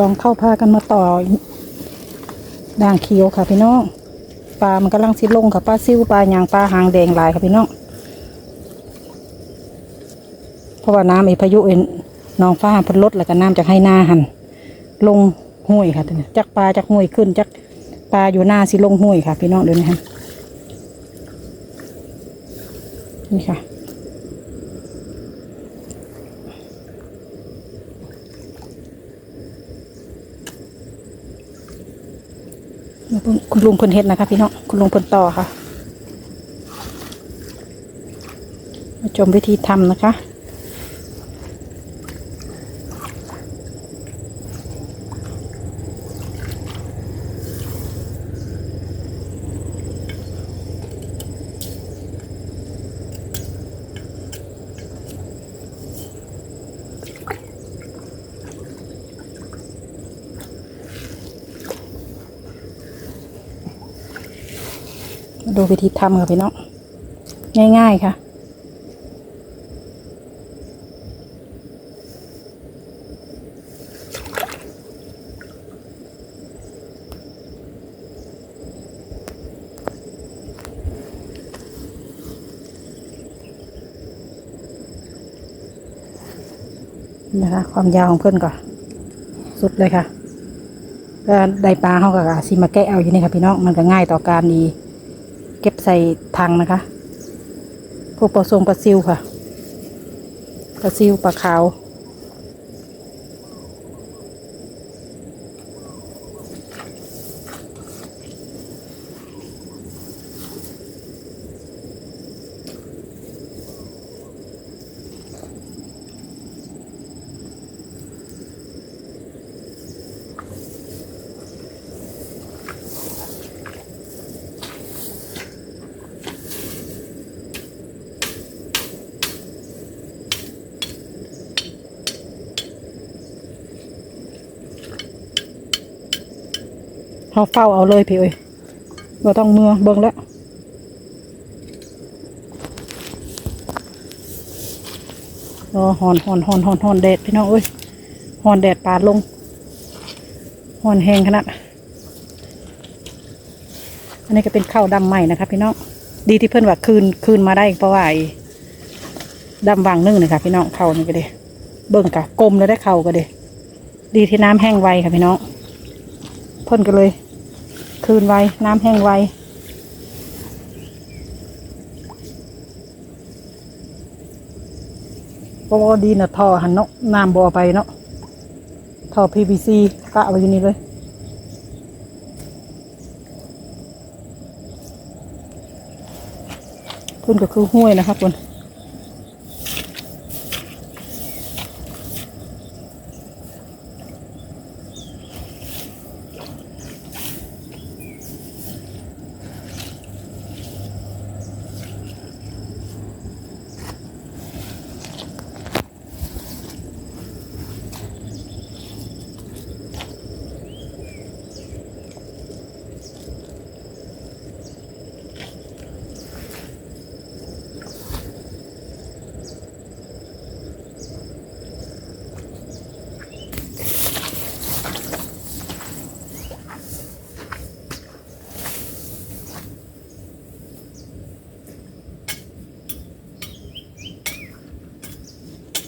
สองเข้าพากันมาต่อด่างเขียวค่ะพี่น้องปลามันกำลังสิลงค่ะปลาซิวปลาหยางปลาหางแดงลายค่ะพี่น้องเพราะว่าน้ำไอพายุเอ็นน้องฟ้าพันลดแล้วก็น้ำจากให้หน้าหันลงห้วยค่ะตัวนี้จากปลาจากห้วยขึ้นจากปลาอยู่หน้าสิลงห้วยค่ะ พี่น้องเดี๋ยวนี้ค่ะนี่ค่ะ แล้ว คุณลุงเพิ่นเฮ็ดนะคะพี่น้องคุณลุงเพิ่นต่อค่ะมาชมวิธีทำนะคะ ดูวิธีทำค่ะพี่น้องง่ายๆค่ะ นะคะ ความยาวของเพื่อนก่อนสุดเลยค่ะก็ได้ปลาเขาก็สิมาแกะเอาอยู่นี่ค่ะพี่น้องมันก็ง่ายต่อการดี เก็บใส่ถังนะคะ พวกปลาทรงปลาซิวค่ะ ปลาซิวปลาขาว เขาเฝ้าเอาเลยพี่เอ้ยเราต้องเมื่อเบิ่งแล้วรอหอนหอนหอนหอนหอนแดดพี่น้องเอ้ยหอนแดดปาดลงหอนแหงขนาดอันนี้ก็เป็นข้าวดำใหม่นะคะพี่น้องดีที่เพื่อนว่าคืนคืนมาได้เพราะว่าดำวางนึ่งเลยค่ะพี่น้องเข้านี่ก็ดีเบิ่งกะกลมแล้วได้เข้าก็ดีดีที่น้ำแห้งไวค่ะพี่น้อง พ่นก็เลย คืนไวน้ำแห้งไวเพราะว่ดีนะท่อหันเนาะน้ำบ่อไปเนาะท่อ PVC กะเอาไว้อยู่นี่เลยคุณก็คือห้วยนะครับคุณ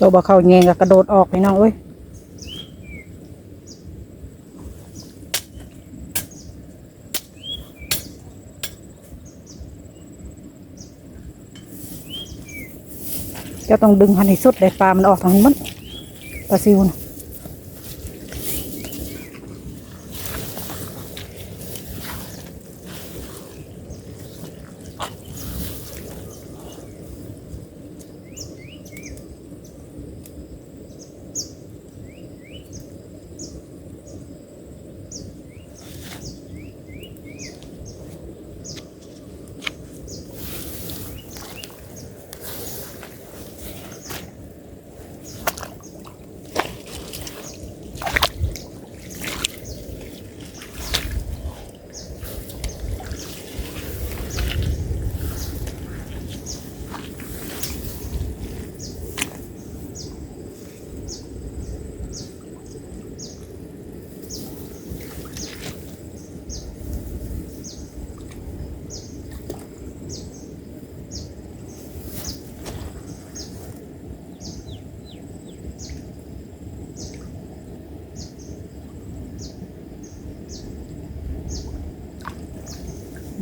ตัวบ่เข้าแงงก็กระโดดออกไปน้องเอ้ยจะต้องดึงหันให้สุดเลยปลามันออกทางนี้มันปลาซิวนะ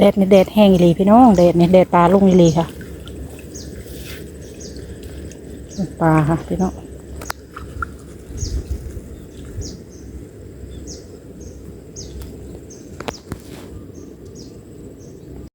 แดดนี่แดดแห้งอีหลีพี่น้องแดดนี่แดดปลาลุงอีหลีค่ะ ปลาค่ะพี่น้อง